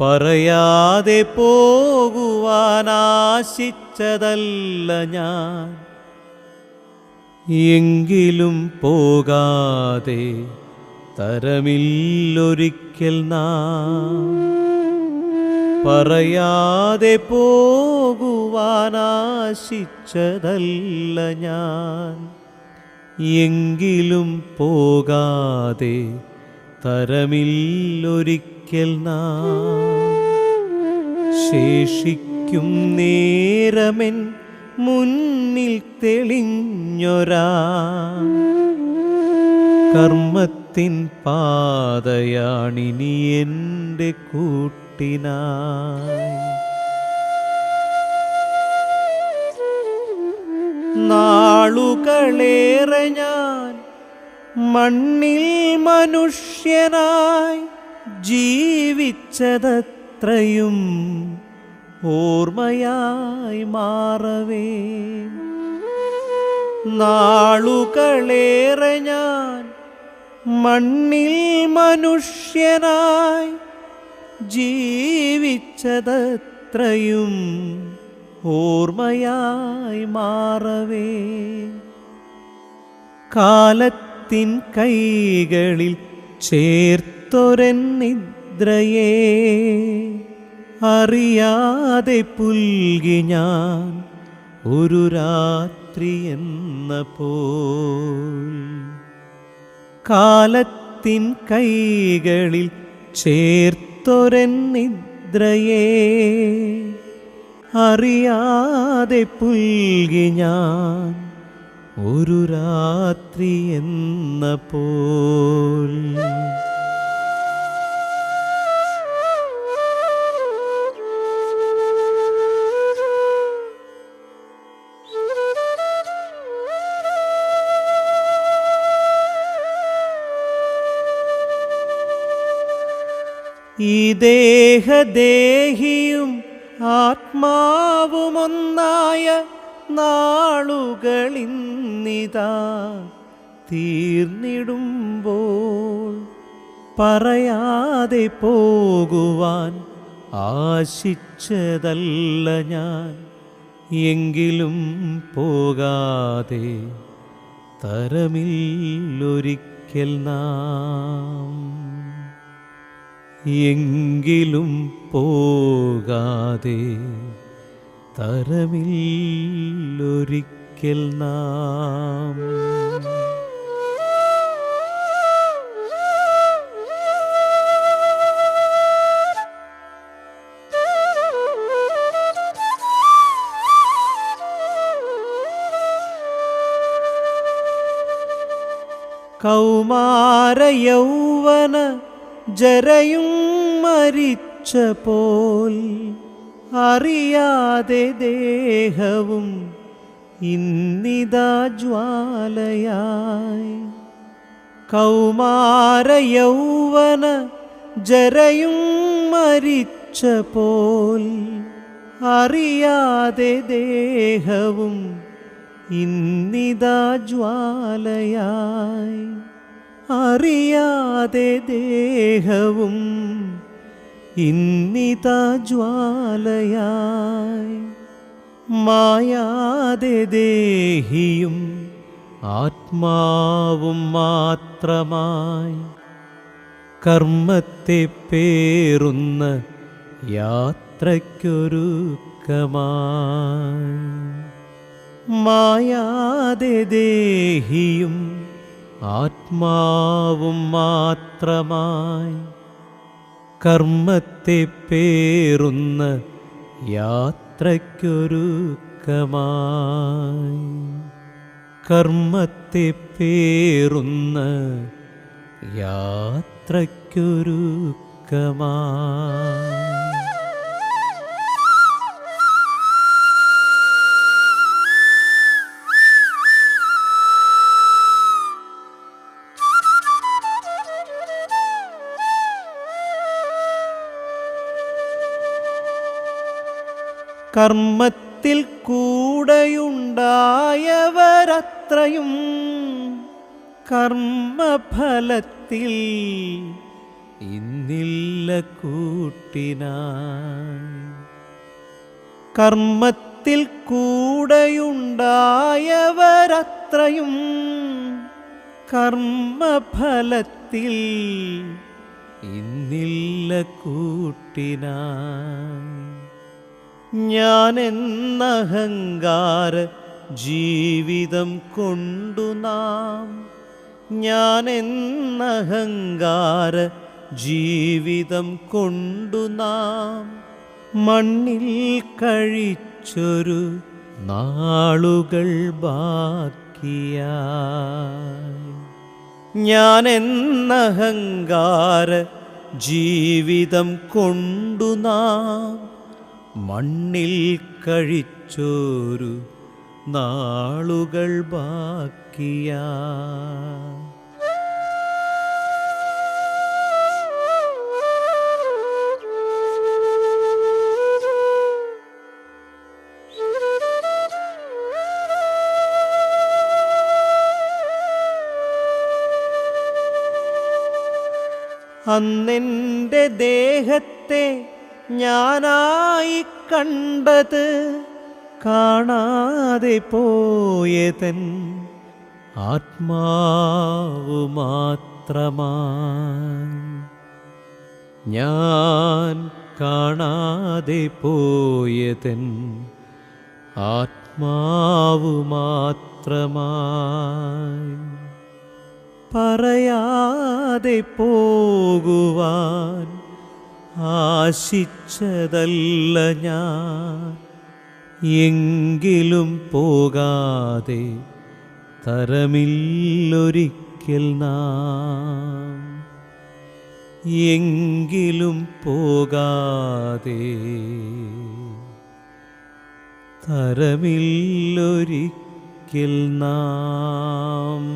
പറയാതെ പോകുവാനാശിച്ചതല്ല ഞാൻ. എങ്കിലും പോകാതെ തരമില്ലൊരിക്കൽ നാ പറയാതെ പോകുവാനാശിച്ചതല്ല ഞാൻ. എങ്കിലും പോകാതെ തരമില്ലൊരിക്കൽ നാം ശേഷിക്കും നേരമെൻ മുന്നിൽ തെളിഞ്ഞൊരാ കർമ്മത്തിൻ പാതയാണിനി എന്റെ കൂട്ടിനായി നാളുകളേറെ ഞാൻ മണ്ണിൽ മനുഷ്യനായി ജീവിച്ചതത്രയും ഓർമ്മയായി മാറവേ. നാളുകളേറെ ഞാൻ മണ്ണിൽ മനുഷ്യനായി ജീവിച്ചതത്രയും ഓർമ്മയായി മാറവേ. കാലത്തിൻ കൈകളിൽ ചേർത്തൊരൻ നിദ്രയേ. അറിയാതെ പുൽകി ഞാൻ ഒരു രാത്രി എന്ന പോൽ. കാലത്തിൻ കൈകളിൽ ചേർത്തൊരൻ നിദ്രയേ. അറിയാതെ പുൽകി ഞാൻ ഒരു രാത്രി എന്ന പോൽ. ഈ ദേഹദേഹിയും ആത്മാവുമൊന്നായ നാളുകളിന്നിതാ തീർന്നിടുമ്പോൾ പറയാതെ പോകുവാൻ ആശിച്ചതല്ല ഞാൻ. എങ്കിലും പോകാതെ തരമില്ലൊരിക്കൽ നാം. എങ്കിലും പോകാതെ തരമില്ലൊരിക്കൽ നാം കൗമാര യൗവന ജരയും മരിച്ച പോൽ അറിയാതെ ദേഹവും ഇന്നിതാ ജ്വാലയായി. കൗമാര യൗവന ജരയും മരിച്ച പോൽ അറിയാതെ ദേഹവും ഇന്നിതാ ജ്വാലയായി. അറിയാതെ ദേഹവും ഇന്നിതാ ജ്വാലയായി. മായാതെ ദേഹിയും ആത്മാവും മാത്രമായി. കർമ്മത്തെ പേറുന്ന യാത്രയ്ക്കൊരുക്കമായി. മായാതെ ദേഹിയും ആത്മാവും മാത്രമായി കർമ്മത്തെ പേറുന്ന യാത്രയ്ക്കൊരുക്കമായി. കർമ്മത്തെ പേറുന്ന യാത്രയ്ക്കൊരുക്കമായി. കർമ്മത്തിൽ കൂടെയുണ്ടായവരത്രയും കർമ്മഫലത്തിൽ ഇന്നില്ല കൂട്ടിനായി കർമ്മത്തിൽ കൂടെയുണ്ടായവരത്രയും കർമ്മഫലത്തിൽ ഇന്നില്ല കൂട്ടിനായി ഞാൻ എന്നഹങ്കാര ജീവിതം കൊണ്ടു നാം. ഞാൻ എന്നഹങ്കാര ജീവിതം കൊണ്ടു നാം. മണ്ണിൽ കഴിച്ചൊരു നാളുകൾ ബാക്കിയ ഞാൻ എന്നഹങ്കാര ജീവിതം കൊണ്ടു നാം. മണ്ണിൽ കഴിച്ചോരു നാളുകൾ ബാക്കിയാ. അന്നെന്റെ ദേഹത്തെ ഞാനായി കണ്ടത് കാണാതെ പോയതൻ ആത്മാവു മാത്രമായി ഞാൻ കാണാതെ പോയതൻ ആത്മാവു മാത്രമായി പറയാതെ പോകുവാൻ ആശിച്ചതല്ല ഞാൻ. എങ്കിലും പോകാതെ തരമില്ലൊരിക്കൽ നാം. എങ്കിലും പോകാതെ തരമില്ലൊരിക്കൽ നാം.